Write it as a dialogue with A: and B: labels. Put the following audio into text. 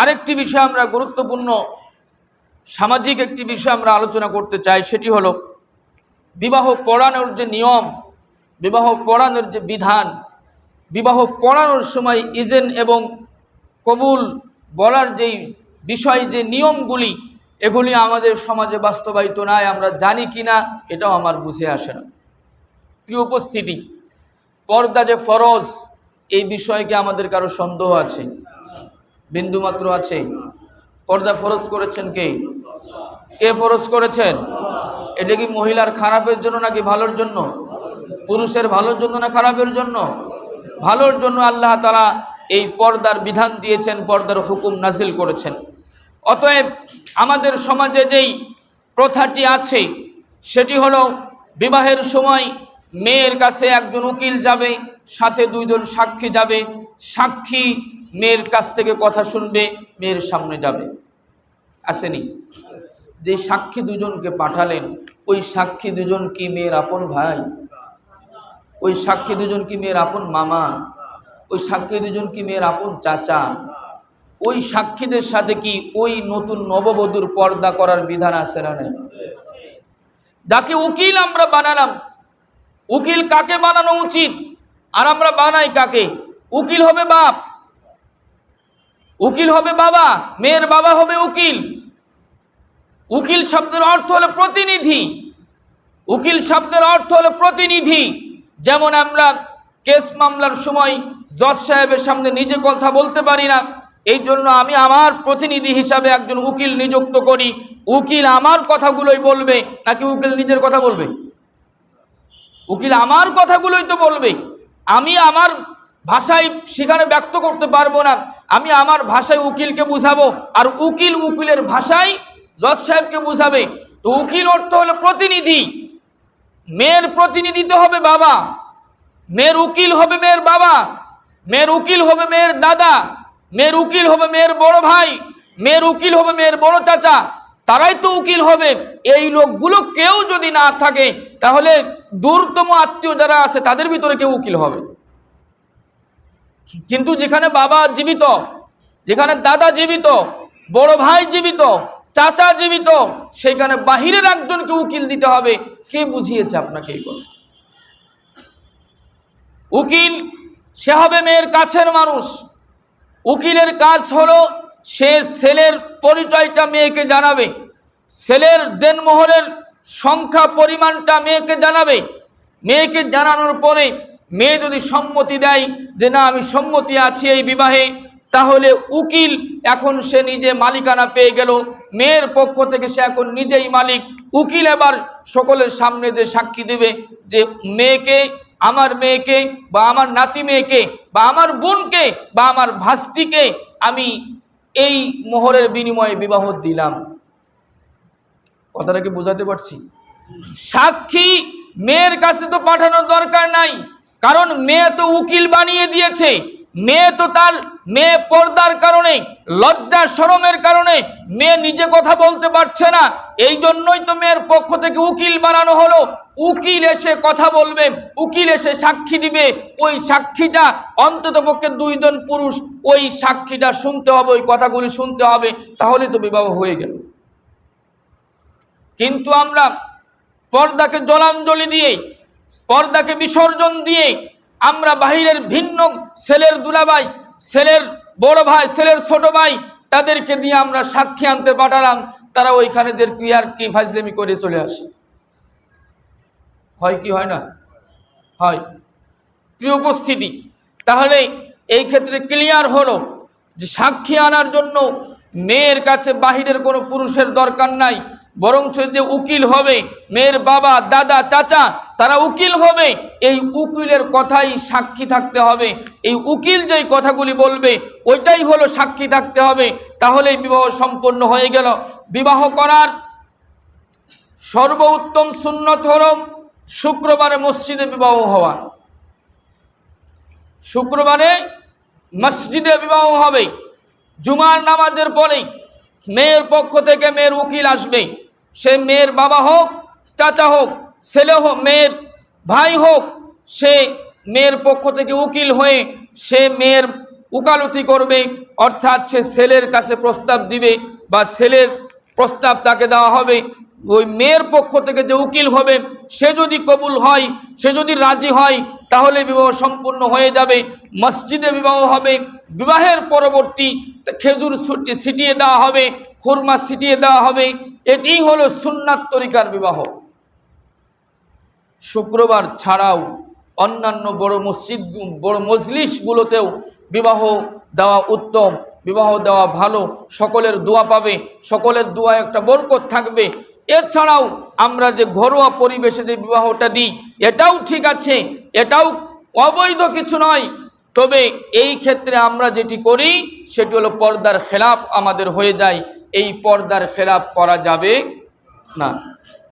A: আরেকটি বিষয় আমরা গুরুত্বপূর্ণ, সামাজিক একটি বিষয় আমরা আলোচনা করতে চাই, সেটি হলো বিবাহ পড়ানোর যে নিয়ম, বিবাহ পড়ানোর যে বিধান, বিবাহ পড়ানোর সময় ইজেন এবং কবুল বলার যেই বিষয়, যে নিয়মগুলি, এগুলি আমাদের সমাজে বাস্তবায়িত নাই, আমরা জানি কি না এটাও আমার বুঝে আসে না। প্রিয় উপস্থিতি, পর্দা যে ফরজ, এই বিষয়ে কি আমাদের কারও সন্দেহ আছে। বিন্দুমাত্র আছে। পর্দা ফরজ করেছেন কে? কে ফরজ করেছেন? এটা কি মহিলার খারাপের জন্য নাকি ভালোর জন্য? পুরুষের ভালোর জন্য না খারাপের জন্য? ভালোর জন্য আল্লাহ তারা এই পর্দার বিধান দিয়েছেন, পর্দার হুকুম নাজিল করেছেন। অতএব আমাদের সমাজে যেই প্রথাটি আছে, সেটি হলো বিবাহের সময় মেয়ের কাছে একজন উকিল যাবে, সাথে দুইজন সাক্ষী যাবে। সাক্ষী মেয়ের কাছ থেকে কথা শুনবে, মেয়ের সামনে যাবে। আসেনি। যে সাক্ষী দুজনকে পাঠালেন, ওই সাক্ষী দুজন কি মেয়ের আপন ভাই? ওই সাক্ষী দুজন কি মেয়ের আপন মামা? ওই সাক্ষী দুজন কি মেয়ের আপন চাচা? ওই সাক্ষীদের সাথে কি ওই নতুন নববধূর পর্দা করার বিধান আছে না নাই? যাকে উকিল আমরা বানালাম। উকিল কাকে বানানো উচিত? আর আমরা বানাই কাকে? উকিল হবে বাপ। উকিল হবে বাবা, মেয়ের বাবা হবে উকিল। উকিল শব্দের অর্থ হলো প্রতিনিধি। উকিল শব্দের অর্থ হলো প্রতিনিধি। যেমন আমরা কেস মামলার সময় জজ সাহেবের সামনে নিজে কথা বলতে পারি না, এই জন্য আমি আমার প্রতিনিধি হিসাবে একজন উকিল নিযুক্ত করি। উকিল আমার কথাগুলোই বলবে, নাকি উকিল নিজের কথা বলবে? উকিল আমার কথাগুলোই তো বলবে। আমি আমার ভাষায় সেখানে ব্যক্ত করতে পারব না। আমি আমার ভাষায় উকিলকে বুঝাবো, আর উকিল উকিলের ভাষায় জজ সাহেবকে বুঝাবে। তো উকিল অর্থ হলো প্রতিনিধি। মেয়ের প্রতিনিধি তো হবে বাবা। মেয়ের উকিল হবে মেয়ের বাবা। মেয়ের উকিল হবে মেয়ের দাদা। মেয়ের উকিল হবে মেয়ের বড় ভাই। মেয়ের উকিল হবে মেয়ের বড় চাচা। তারাই তো উকিল হবে। এই লোকগুলো কেউ যদি না থাকে, তাহলে দূরতম আত্মীয় যারা আছে, তাদের ভিতরে কেউ উকিল হবে। কিন্তু যেখানে বাবা জীবিত, যেখানে দাদা জীবিত, বড় ভাই জীবিত, চাচা জীবিত সেখানে বাহিরের একজনকে উকিল দিতে হবে। কে বুঝিয়েছে আপনাকে এই কথা? উকিল সে হবে মেয়ের কাছের মানুষ। উকিলের কাজ হলো সে ছেলের পরিচয়টা মেয়েকে জানাবে। ছেলের দেনমোহরের সংখ্যা, পরিমাণটা মেয়েকে জানাবে। মেয়েকে জানানোর পরে মেয়ে যদি সম্মতি দেয় যে না, আমি সম্মতি আছি এই বিবাহে, তাহলে উকিল এখন সে নিজে মালিকানা পেয়ে গেল। মেয়ের পক্ষ থেকে সে এখন নিজেই মালিক। উকিল এবার সকলের সামনে যে সাক্ষী দেবে যে মেয়েকে, আমার মেয়েকে, বা আমার নাতি মেয়েকে, বা আমার বোনকে, বা আমার ভাস্তিকে আমি এই মোহরের বিনিময়ে বিবাহ দিলাম। কথাটা কি বোঝাতে পারছি? সাক্ষী মেয়ের কাছে তো পাঠানোর দরকার নাই। কারণ মেয়ে তো উকিল বানিয়ে দিয়েছে। মেয়ে তো তার মেয়ে পর্দার কারণে, লজ্জা শরমের কারণে মেয়ে নিজে কথা বলতে পারছে না। এই জন্যই তো মেয়ের পক্ষ থেকে উকিল বানানো হলো। উকিল এসে কথা বলবে, উকিল এসে সাক্ষী দিবে। ওই সাক্ষীটা অন্তত পক্ষে দুইজন পুরুষ, ওই সাক্ষীটা শুনতে হবে, ওই কথাগুলি শুনতে হবে, তাহলে তো বিবাহ হয়ে গেল। কিন্তু আমরা পর্দাকে জলাঞ্জলি দিয়ে পর্দাকে বিসর্জন দিয়ে আমরা বাহিরের ভিন্ন ছেলের দুলাভাই, ছেলের বড় ভাই, ছেলের ছোট ভাই তাদেরকে দিয়ে আমরা সাক্ষী আনতে পাঠালাম। তারা ওইখানে আর কি ফাজলেমি করে চলে আসে। হয় কি হয় না? হয়। প্রিয় উপস্থিতি, তাহলে এই ক্ষেত্রে ক্লিয়ার হলো যে সাক্ষী আনার জন্য মেয়ের কাছে বাহিরের কোনো পুরুষের দরকার নাই। বরঞ্চ যে উকিল হবে, মেয়ের বাবা, দাদা, চাচা, তারা উকিল হবে, এই উকিলের কথাই সাক্ষী থাকতে হবে। এই উকিল যেই কথাগুলি বলবে, ওইটাই হলো সাক্ষী থাকতে হবে। তাহলেই বিবাহ সম্পন্ন হয়ে গেল। বিবাহ করার সর্বোত্তম সুন্নত হল শুক্রবারে মসজিদে বিবাহ হওয়া। শুক্রবারে মসজিদে বিবাহ হবে। জুমার নামাজের পরেই মেয়ের পক্ষ থেকে মেয়ের উকিল আসবে। সে মেয়ের বাবা হোক, চাচা হোক, ছেলে হোক, মেয়ের ভাই হোক, সে মেয়ের পক্ষ থেকে উকিল হয়ে সে মেয়ের উকালতি করবে, অর্থাৎ সে ছেলের কাছে প্রস্তাব দিবে বা ছেলের প্রস্তাব তাকে দেওয়া হবে। ওই মেয়ের পক্ষ থেকে যে উকিল হবে, সে যদি কবুল হয়, সে যদি রাজি হয়, তাহলে বিবাহ সম্পূর্ণ হয়ে যাবে, মসজিদে বিবাহ হবে, বিবাহের পরবর্তী খেজুর ছুটি ছিটিয়ে দেওয়া হবে, খুরমা ছিটিয়ে দেওয়া হবে এটি হলো সুন্নাত তরিকার বিবাহ। শুক্রবার ছাড়াও অন্যান্য বড় মসজিদ, বড় মজলিসগুলোতেও বিবাহ দেওয়া উত্তম, বিবাহ দেওয়া ভালো, সকলের দোয়া পাবে, সকলের দোয়া একটা বরকত থাকবে। এছাড়াও আমরা যে ঘরোয়া পরিবেশে যে বিবাহটা দিই, এটাও ঠিক আছে, এটাও অবৈধ কিছু নয়। তবে এই ক্ষেত্রে আমরা যেটি করি, সেটি হলো পর্দার খেলাপ আমাদের হয়ে যায়। এই পর্দার ফেরাপ করা যাবে না।